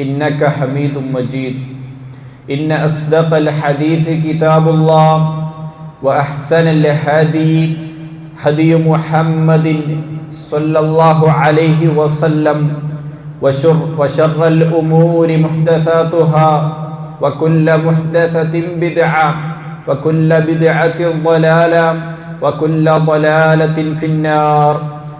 انك حميد مجيد ان اصدق الحديث كتاب الله واحسن الهدي هدي محمد صلى الله عليه وسلم وشر, وشر الامور محدثاتها وكل محدثه بدعه وكل بدعه ضلاله وكل ضلالة في النار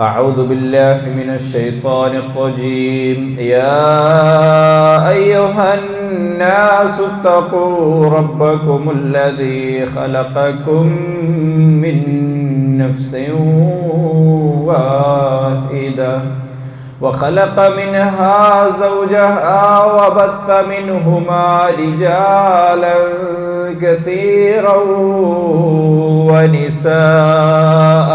أعوذ بالله من الشيطان الرجيم. يا أيها الناس اتقوا ربكم الذي خلقكم من نفس واحدة وخلق منها زوجها وبث منهما رجالا كثيرا ونساء.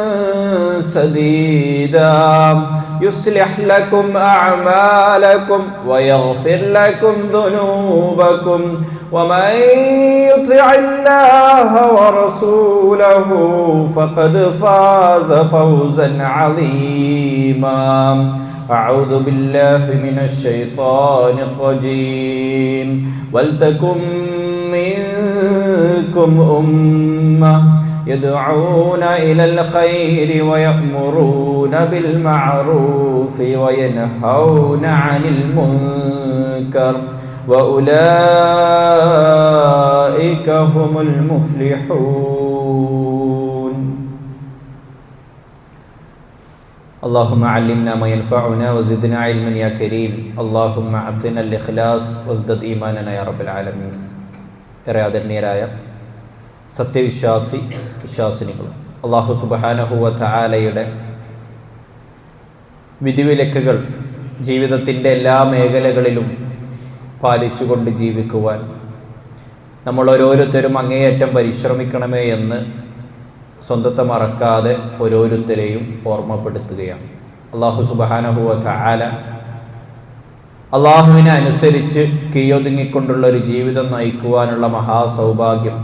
سديدا. يصلح لكم أعمالكم ويغفر لكم ذنوبكم. ومن يطع الله ورسوله فقد فاز فوزا عظيما. أعوذ بالله من الشيطان الرجيم. ولتكن منكم أمة يدعون إلى الخير ويأمرون بالمعروف وينهون عن المنكر وأولئك هم المفلحون. اللهم علمنا ما ينفعنا وزدنا علما يا كريم. اللهم أعطنا الإخلاص وازدد إيماننا يا رب العالمين. إرادة النيرايا സത്യവിശ്വാസി വിശ്വാസിനികൾ അള്ളാഹു സുബാനഹുവ താലയുടെ വിധിവിലക്കുകൾ ജീവിതത്തിന്റെ എല്ലാ മേഖലകളിലും പാലിച്ചുകൊണ്ട് ജീവിക്കുവാൻ നമ്മൾ ഓരോരുത്തരും അങ്ങേയറ്റം പരിശ്രമിക്കണമേ എന്ന് സ്വന്തത്തെ മറക്കാതെ ഓരോരുത്തരെയും ഓർമ്മപ്പെടുത്തുകയാണ്. അള്ളാഹു സുബാനഹുവ താല അള്ളാഹുവിനെ അനുസരിച്ച് കീയൊതുങ്ങിക്കൊണ്ടുള്ള ഒരു ജീവിതം നയിക്കുവാനുള്ള മഹാസൗഭാഗ്യം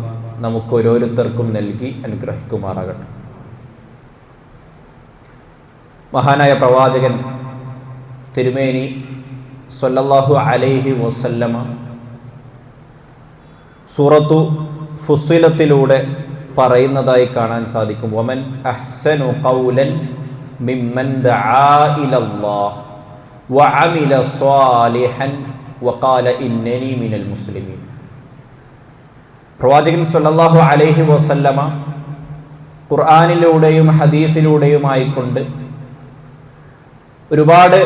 നമുക്ക് ഓരോരുത്തർക്കും നൽകി അനുഗ്രഹിക്കുമാറാകട്ടെ. മഹാനായ പ്രവാചകൻ തിരുമേനി സൊല്ലാഹു അലൈഹി വസല്ലമ സൂറത്തു ഫുസിലത്തിലൂടെ പറയുന്നതായി കാണാൻ സാധിക്കും. വമൻ അഹ്സനു ഖൗലൻ മിമ്മൻ വഅമില വഖാല ഇന്നനി മിനൽ മുസ്ലിമീൻ. പ്രവാചകൻ സല്ലാഹു അലൈഹി വസല്ലമ ഖുർആാനിലൂടെയും ഹദീസിലൂടെയുമായിക്കൊണ്ട് ഒരുപാട്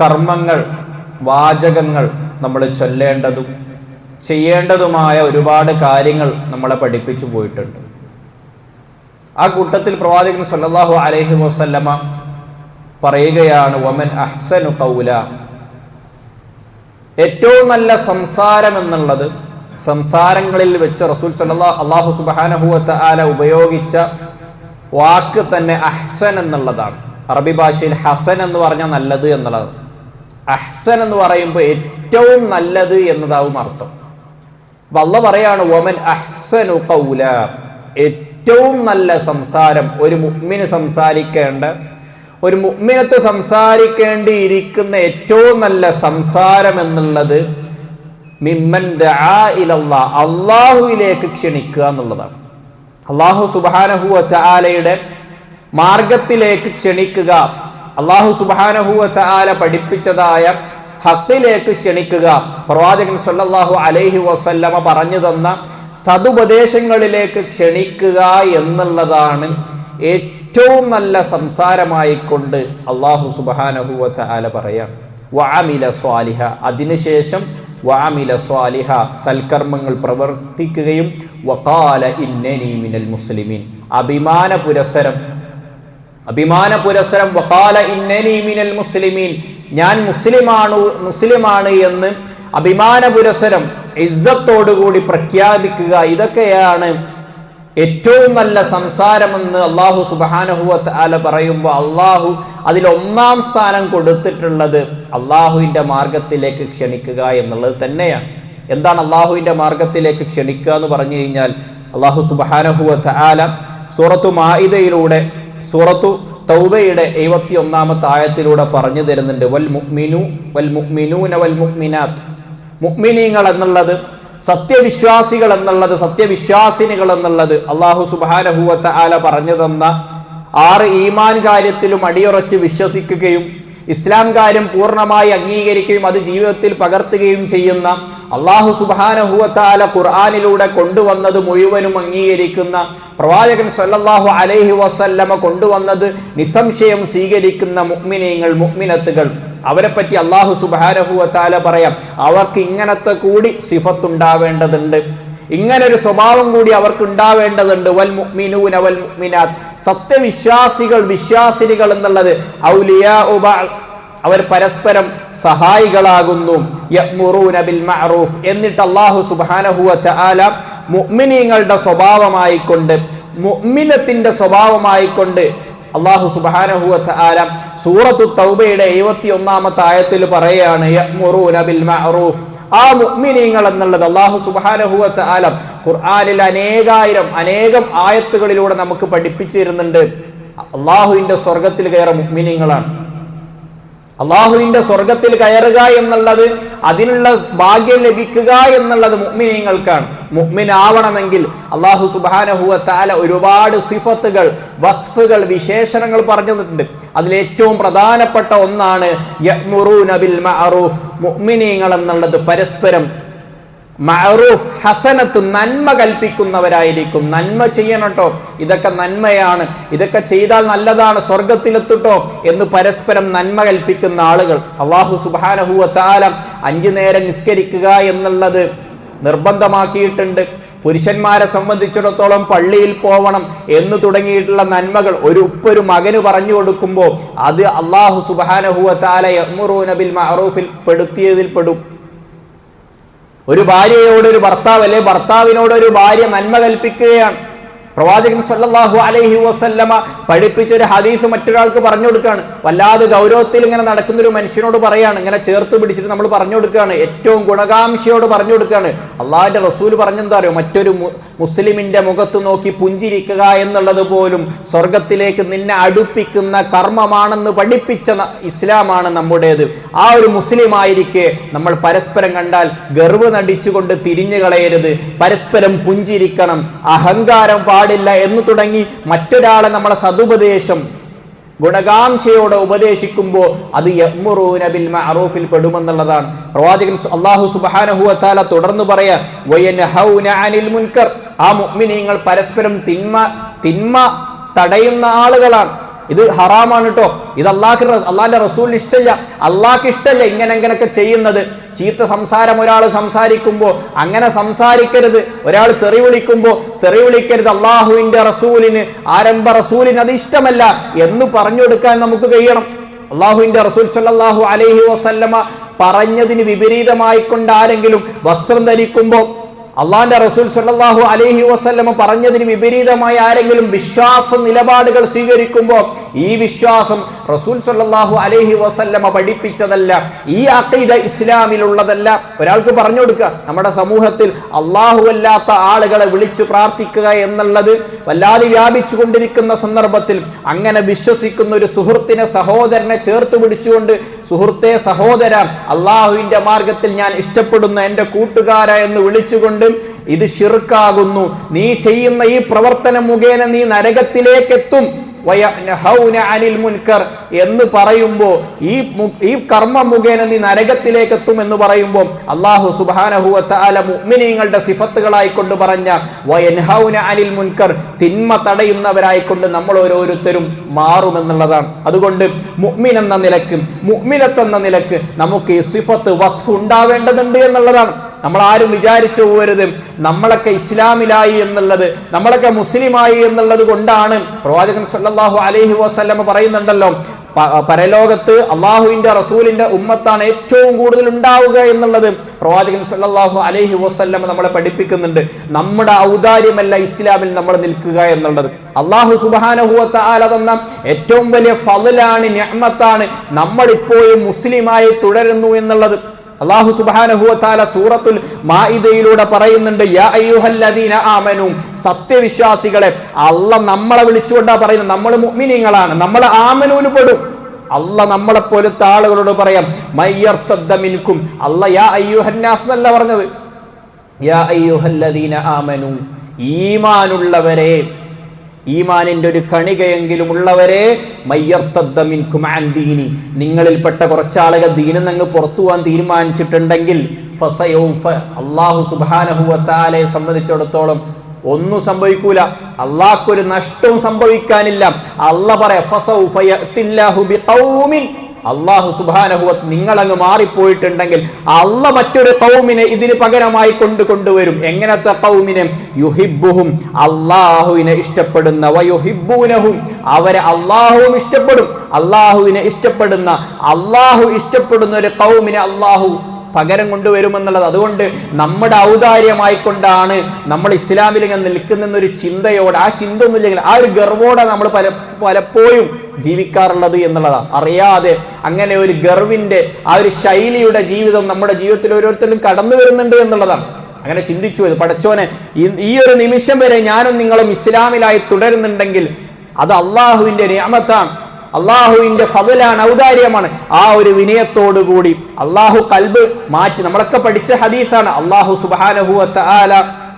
കർമ്മങ്ങൾ വാചകങ്ങൾ നമ്മൾ ചൊല്ലേണ്ടതും ചെയ്യേണ്ടതുമായ ഒരുപാട് കാര്യങ്ങൾ നമ്മളെ പഠിപ്പിച്ചു പോയിട്ടുണ്ട്. ആ കൂട്ടത്തിൽ പ്രവാചകൻ സല്ലാഹു അലൈഹി വസല്ലമ പറയുകയാണ് വമൻ അഹ്സനു കൗല ഏറ്റവും നല്ല സംസാരം എന്നുള്ളത് സംസാരങ്ങളിൽ വെച്ച് റസൂൽ സല്ലാ അള്ളാഹു സുബാനഹുവത്ത ആല ഉപയോഗിച്ച വാക്ക് തന്നെ അഹ്സൻ എന്നുള്ളതാണ്. അറബി ഭാഷയിൽ ഹസൻ എന്ന് പറഞ്ഞാൽ നല്ലത് എന്നുള്ളത് അഹ്സൻ എന്ന് പറയുമ്പോൾ ഏറ്റവും നല്ലത് എന്നതാവും അർത്ഥം. അപ്പൊ അള്ള പറയാണ് വമൻ അഹ്സനു കൗല ഏറ്റവും നല്ല സംസാരം ഒരു മുഗ്മിന് സംസാരിക്കേണ്ട ഒരു മുഗ്മിനത്ത് സംസാരിക്കേണ്ടിയിരിക്കുന്ന ഏറ്റവും നല്ല സംസാരം എന്നുള്ളത് മിമ്മൻ അള്ളാഹുവിലേക്ക് ക്ഷണിക്കുക എന്നുള്ളതാണ്. അള്ളാഹു സുബാനഹുവ ആലയുടെ മാർഗത്തിലേക്ക് ക്ഷണിക്കുക അള്ളാഹു സുബാനഹുവ ആല പഠിപ്പിച്ചതായ ഹക്കിലേക്ക് ക്ഷണിക്കുക പ്രവാചകൻ സല്ലാഹു അലൈഹി വസല്ലമ പറഞ്ഞു തന്ന സതുപദേശങ്ങളിലേക്ക് ക്ഷണിക്കുക എന്നുള്ളതാണ് ഏറ്റവും നല്ല സംസാരമായിക്കൊണ്ട് അള്ളാഹു സുബാനഹുവ ആല പറയാം. സ്വാലിഹ അതിനുശേഷം വഅമില സ്വാലിഹ സൽക്കർമ്മങ്ങൾ പ്രവർത്തിക്കുകയും വഖാല ഇന്നനി മിനൽ മുസ്ലിമീൻ. അഭിമാന പുരസരം അഭിമാന പുരസരം വഖാല ഇന്നനി മിനൽ മുസ്ലിമീൻ. ഞാൻ മുസ്ലിമാണ് മുസ്ലിമാണ് എന്ന് അഭിമാന പുരസരം ഇസ്സത്തോടുകൂടി പ്രഖ്യാപിക്കുക ഇതൊക്കെയാണ് ഏറ്റവും നല്ല സംസാരമെന്ന് അള്ളാഹു സുബാനഹുവത്ത് ആല പറയുമ്പോൾ അള്ളാഹു അതിൽ ഒന്നാം സ്ഥാനം കൊടുത്തിട്ടുള്ളത് അള്ളാഹുവിന്റെ മാർഗത്തിലേക്ക് ക്ഷണിക്കുക എന്നുള്ളത് തന്നെയാണ്. എന്താണ് അള്ളാഹുവിന്റെ മാർഗത്തിലേക്ക് ക്ഷണിക്കുക എന്ന് പറഞ്ഞു കഴിഞ്ഞാൽ അള്ളാഹു സുബാനഹുവത്ത് ആല സൂറത്തു മായിദയിലൂടെ സൂറത്തു തൗബയുടെ എഴുപത്തി ഒന്നാമത്തെ ആയത്തിലൂടെ പറഞ്ഞു തരുന്നുണ്ട് വൽ മുക്മിനു വൽ മുക്മിനൂന വൽ മുക്മിനാത്ത് മുക്മിനീങ്ങൾ എന്നുള്ളത് സത്യവിശ്വാസികൾ എന്നുള്ളത് സത്യവിശ്വാസിനികൾ എന്നുള്ളത് അള്ളാഹു സുബാനഹുവത്ത ആല പറഞ്ഞു തന്ന ആറ് ഈമാൻ കാര്യത്തിലും അടിയുറച്ച് വിശ്വസിക്കുകയും ഇസ്ലാം കാര്യം പൂർണമായി അംഗീകരിക്കുകയും അത് ജീവിതത്തിൽ പകർത്തുകയും ചെയ്യുന്ന അള്ളാഹു സുബാനഹുവത്താല ഖുർആാനിലൂടെ കൊണ്ടുവന്നത് മുഴുവനും അംഗീകരിക്കുന്ന പ്രവാചകൻ സല്ലാഹു അലൈഹി വസല്ലമ കൊണ്ടുവന്നത് നിസ്സംശയം സ്വീകരിക്കുന്ന മുഗ്മിനീങ്ങൾ മുഅ്മിനത്തുകൾ. അവരെ പറ്റി അള്ളാഹു സുബാരഹുവത്താല പറയാം. അവർക്ക് ഇങ്ങനത്തെ കൂടി സിഫത്തുണ്ടാവേണ്ടതുണ്ട്. ഇങ്ങനെ ഒരു സ്വഭാവം കൂടി അവർക്ക് ഉണ്ടാവേണ്ടതുണ്ട് വൽ മുഅ്മിനൂന വൽ മുഅ്മിനാത്ത്. സത്യവിശ്വാസികൾ വിശ്വാസിനികൾ എന്നുള്ളത് ഔലിയാ അവർ പരസ്പരം സഹായികളാകുന്നു. യഅ്മുറൂന ബിൽ മഅറൂഫ്. എന്നിട്ട് അല്ലാഹു സുബ്ഹാനഹു വ തആല മുഅ്മിനീങ്ങളുടെ സ്വഭാവമായിക്കൊണ്ട് മുഅ്മിനത്തിന്റെ സ്വഭാവമായിക്കൊണ്ട് അള്ളാഹു സുബ്ഹാനഹു വ തആല സൂറത്തു തൗബയുടെ 71 ആയത്തിൽ പറയാണ് യഅ്മുറൂന ബിൽ മഅറൂഫ്. ആ മുഅ്മിനീങ്ങൾ എന്നുള്ളത് അള്ളാഹു സുബ്ഹാനഹു ആലം ഖുർആനിൽ അനേകായിരം അനേകം ആയത്തുകളിലൂടെ നമുക്ക് പഠിപ്പിച്ചിരുന്നുണ്ട്. അള്ളാഹുവിന്റെ സ്വർഗത്തിൽ കയറ മുഅ്മിനീങ്ങളാണ്. അള്ളാഹുവിന്റെ സ്വർഗത്തിൽ കയറുക എന്നുള്ളത് അതിനുള്ള ഭാഗ്യം ലഭിക്കുക എന്നുള്ളത് മുഅ്മിനീങ്ങൾക്കാണ്. മുഅ്മിൻ ആവണമെങ്കിൽ അള്ളാഹു സുബാനഹുവ താല ഒരുപാട് സിഫത്തുകൾ വസ്ഫുകൾ വിശേഷണങ്ങൾ പറഞ്ഞു തന്നിട്ടുണ്ട്. അതിലേറ്റവും പ്രധാനപ്പെട്ട ഒന്നാണ് ബിൽ മഅറൂഫ്. എന്നുള്ളത് പരസ്പരം മഅറൂഫ് ഹസനത്ത് നന്മ കൽപ്പിക്കുന്നവരായിരിക്കും. നന്മ ചെയ്യണട്ടോ ഇതൊക്കെ നന്മയാണ്. ഇതൊക്കെ ചെയ്താൽ നല്ലതാണ്. സ്വർഗത്തിലെത്തുട്ടോ എന്ന് പരസ്പരം നന്മ കൽപ്പിക്കുന്ന ആളുകൾ. അള്ളാഹു സുബാനഹുവ താലം അഞ്ചു നേരം നിസ്കരിക്കുക എന്നുള്ളത് നിർബന്ധമാക്കിയിട്ടുണ്ട്. പുരുഷന്മാരെ സംബന്ധിച്ചിടത്തോളം പള്ളിയിൽ പോവണം എന്ന് തുടങ്ങിയിട്ടുള്ള നന്മകൾ ഒരു ഉപ്പൊരു മകന് പറഞ്ഞു കൊടുക്കുമ്പോൾ അത് അള്ളാഹു സുബാനഹുവ താല യമുറൂന ബിൽ മഅറൂഫിൽ പെടുത്തിയതിൽ പെടും. ഒരു ഭാര്യയോട് ഒരു ഭർത്താവ് അല്ലെ ഭർത്താവിനോട് ഒരു ഭാര്യ നന്മ കൽപ്പിക്കുകയാണ്. പ്രവാചകൻ സല്ലാഹു അലൈഹി വസല്ലമ പഠിപ്പിച്ച ഒരു ഹദീസ് മറ്റൊരാൾക്ക് പറഞ്ഞു കൊടുക്കുകയാണ്. വല്ലാതെ ഗൗരവത്തിൽ ഇങ്ങനെ നടക്കുന്ന ഒരു മനുഷ്യനോട് പറയാണ്. ഇങ്ങനെ ചേർത്ത് പിടിച്ചിട്ട് നമ്മൾ പറഞ്ഞു കൊടുക്കുകയാണ്. ഏറ്റവും ഗുണകാംക്ഷയോട് പറഞ്ഞു കൊടുക്കുകയാണ്. അള്ളാഹിന്റെ റസൂൽ പറഞ്ഞെന്താ അറിയോ? മറ്റൊരു മുസ്ലിമിന്റെ മുഖത്ത് നോക്കി പുഞ്ചിരിക്കുക എന്നുള്ളത് പോലും സ്വർഗത്തിലേക്ക് നിന്നെ അടുപ്പിക്കുന്ന കർമ്മമാണെന്ന് പഠിപ്പിച്ച ഇസ്ലാമാണ് നമ്മുടേത്. ആ ഒരു മുസ്ലിം ആയിരിക്കെ നമ്മൾ പരസ്പരം കണ്ടാൽ ഗർവ് നടിച്ചുകൊണ്ട് തിരിഞ്ഞു കളയരുത് പരസ്പരം പുഞ്ചിരിക്കണം. അഹങ്കാരം പാടില്ല എന്ന് തുടങ്ങി മറ്റൊരാളെ നമ്മളെ സതുപദേശം ഗുണകാംക്ഷയോടെ ഉപദേശിക്കുമ്പോൾ അത് യഅ്മുറൂന ബിൽ മഅറൂഫിൽ പെടുമെന്നുള്ളതാണ്. പ്രവാചകൻ അള്ളാഹു സുബ്ഹാനഹു തുടർന്ന് പറയാ അനിൽ മുൻകർ. ആ മുഅ്മിനീങ്ങൾ പരസ്പരം തിന്മ തിന്മ തടയുന്ന ആളുകളാണ്. ഇത് ഹറാമാണ് കേട്ടോ ഇത് അള്ളാഹ് അള്ളാഹിന്റെ റസൂലിന് ഇഷ്ടമില്ല അള്ളാഹ്ക്ക് ഇഷ്ടമല്ല ഇങ്ങനെ ഇങ്ങനെയൊക്കെ ചെയ്യുന്നത്. ചീത്ത സംസാരം ഒരാൾ സംസാരിക്കുമ്പോൾ അങ്ങനെ സംസാരിക്കരുത്. ഒരാൾ തെറി വിളിക്കുമ്പോൾ തെറി വിളിക്കരുത്. അള്ളാഹുവിന്റെ റസൂലിന് ആരംഭ റസൂലിന് അത് ഇഷ്ടമല്ല എന്ന് പറഞ്ഞു കൊടുക്കാൻ നമുക്ക് കഴിയണം. അള്ളാഹുവിന്റെ റസൂൽ സല്ലാഹു അലൈഹി വസല്ലമ പറഞ്ഞതിന് വിപരീതമായിക്കൊണ്ട് ആരെങ്കിലും വസ്ത്രം ധരിക്കുമ്പോൾ അള്ളാന്റെ റസൂൽ സല്ലാഹു അലഹി വസ്ലമ പറഞ്ഞതിന് വിപരീതമായി ആരെങ്കിലും വിശ്വാസ നിലപാടുകൾ സ്വീകരിക്കുമ്പോൾ ഈ വിശ്വാസം റസൂൽ സല്ലാഹു അലഹി വസല്ലമ പഠിപ്പിച്ചതല്ല ഈ അക്കൈത ഇസ്ലാമിലുള്ളതല്ല. ഒരാൾക്ക് പറഞ്ഞു കൊടുക്കുക നമ്മുടെ സമൂഹത്തിൽ അള്ളാഹു അല്ലാത്ത ആളുകളെ വിളിച്ചു പ്രാർത്ഥിക്കുക എന്നുള്ളത് വല്ലാതെ വ്യാപിച്ചു കൊണ്ടിരിക്കുന്ന സന്ദർഭത്തിൽ അങ്ങനെ വിശ്വസിക്കുന്ന ഒരു സുഹൃത്തിനെ സഹോദരനെ ചേർത്ത് പിടിച്ചുകൊണ്ട് സുഹൃത്തെ സഹോദര അള്ളാഹുവിന്റെ മാർഗത്തിൽ ഞാൻ ഇഷ്ടപ്പെടുന്ന എന്റെ കൂട്ടുകാര എന്ന് വിളിച്ചുകൊണ്ട് ഇത് ശിർക്കാകുന്നു. നീ ചെയ്യുന്ന ഈ പ്രവർത്തനം മുഖേന നീ നരകത്തിലേക്ക് എത്തും വയനഹൗന അനിൽ മുൻകർ എന്ന് പറയുമ്പോൾ ഈ ഈ കർമ്മ മുഖേന നീ നരകത്തിലേക്ക് എത്തും എന്ന് പറയുമ്പോൾ അള്ളാഹു സുബാനഹുല മുഅ്മിനീങ്ങളുടെ സിഫത്തുകളായി കൊണ്ട് പറഞ്ഞ വയൻഹൗന അനിൽ മുൻകർ തിന്മ തടയുന്നവരായിക്കൊണ്ട് നമ്മൾ ഓരോരുത്തരും മാറുമെന്നുള്ളതാണ്. അതുകൊണ്ട് മുഅ്മിൻ എന്ന നിലയ്ക്ക് മുഅ്മിനത്ത് എന്ന നിലയ്ക്ക് നമുക്ക് ഈ സിഫത്ത് വസ്ഫ് ഉണ്ടാവേണ്ടതുണ്ട് എന്നുള്ളതാണ്. നമ്മൾ ആരും വിചാരിച്ചു പോകരുത്. നമ്മളൊക്കെ ഇസ്ലാമിലായി എന്നുള്ളത് നമ്മളൊക്കെ മുസ്ലിമായി എന്നുള്ളത് കൊണ്ടാണ് പ്രവാചകൻ സല്ലാഹു അലഹി വസല്ലമ പറയുന്നുണ്ടല്ലോ പരലോകത്ത് അള്ളാഹുവിന്റെ റസൂലിന്റെ ഉമ്മത്താണ് ഏറ്റവും കൂടുതൽ ഉണ്ടാവുക എന്നുള്ളത് പ്രവാചകൻ സല്ലാഹു അലഹി വസല്ലമ നമ്മളെ പഠിപ്പിക്കുന്നുണ്ട്. നമ്മുടെ ഔദാര്യമല്ല ഇസ്ലാമിൽ നമ്മൾ നിൽക്കുക എന്നുള്ളത്. അള്ളാഹു സുബാനഹുവത്ത ആല തന്ന ഏറ്റവും വലിയ ഫലാണ് ഞമ്മത്താണ് നമ്മൾ ഇപ്പോഴും മുസ്ലിമായി തുടരുന്നു എന്നുള്ളത്. അള്ളാഹു സുബാനഹുവത്താല സൂറത്തുൽ മായിദയിലൂടെ പറയുന്നുണ്ട് ആമനു സത്യവിശ്വാസികളെ അല്ല നമ്മളെ വിളിച്ചുകൊണ്ടാ പറയുന്നത് നമ്മൾ മുഅ്മിനീങ്ങളാണ് നമ്മൾ ആമനൂന് പെടും. അല്ല നമ്മളെ പോലത്തെ ആളുകളോട് പറയാം മയ്യർത്തദ്ദ മിൻകും അല്ല യാ അയ്യുഹന്നാസ് എന്നല്ല പറഞ്ഞത്. യാ അയ്യുഹല്ലദീന ഈമാനുള്ളവരെ ഈമാനിന്റെ ഒരു കണികയെങ്കിലും ഉള്ളവരെ മയ്യർത്തീനി ദീനി. നിങ്ങളിൽപ്പെട്ട കുറച്ചാളുകൾ ദീനിൽ അങ്ങ് പുറത്തു പോകാൻ തീരുമാനിച്ചിട്ടുണ്ടെങ്കിൽ അള്ളാഹു സുബാനഹുവത്താലെ സംബന്ധിച്ചിടത്തോളം ഒന്നും സംഭവിക്കൂല. അള്ളാഹ്ക്കൊരു നഷ്ടവും സംഭവിക്കാനില്ല. അല്ല പറയാ അള്ളാഹു സുബാനഹുവത്ത് നിങ്ങളങ്ങ് മാറിപ്പോയിട്ടുണ്ടെങ്കിൽ അള്ള മറ്റൊരു കൗമിനെ ഇതിന് പകരമായി കൊണ്ട് കൊണ്ടുവരും. എങ്ങനത്തെ കൗമിനെ യുഹിബുഹും അള്ളാഹുവിനെ ഇഷ്ടപ്പെടുന്ന വയുഹിബൂനഹും അവരെ അള്ളാഹുവും ഇഷ്ടപ്പെടും. അള്ളാഹുവിനെ ഇഷ്ടപ്പെടുന്ന അള്ളാഹു ഇഷ്ടപ്പെടുന്ന ഒരു കൗമിനെ അള്ളാഹു പകരം കൊണ്ടുവരുമെന്നുള്ളത് അതുകൊണ്ട് നമ്മുടെ ഔദാര്യമായിക്കൊണ്ടാണ് നമ്മൾ ഇസ്ലാമിൽ ഇങ്ങനെ നിൽക്കുന്നൊരു ചിന്തയോടെ ആ ചിന്ത ഒന്നുമില്ലെങ്കിൽ ആ ഒരു ഗർവോടെ നമ്മൾ പല പലപ്പോഴും ജീവിക്കാറുള്ളത് എന്നുള്ളതാണ്. അറിയാതെ അങ്ങനെ ഒരു ഗർവിന്റെ ആ ഒരു ശൈലിയുടെ ജീവിതം നമ്മുടെ ജീവിതത്തിൽ ഓരോരുത്തരും കടന്നു വരുന്നുണ്ട് എന്നുള്ളതാണ്. അങ്ങനെ ചിന്തിച്ചു ഇത് പടച്ചോനെ ഈ- ഒരു നിമിഷം വരെ ഞാനും നിങ്ങളും ഇസ്ലാമിലായി തുടരുന്നുണ്ടെങ്കിൽ അത് അള്ളാഹുവിന്റെ നിയമത്താണ്. അള്ളാഹുവിന്റെ ഫതിലാണ് ഔദാര്യമാണ്. ആ ഒരു വിനയത്തോടു കൂടി അള്ളാഹു കൽബ് മാറ്റി. നമ്മളൊക്കെ പഠിച്ച ഹദീസാണ് അള്ളാഹു സുബാനഹു ആല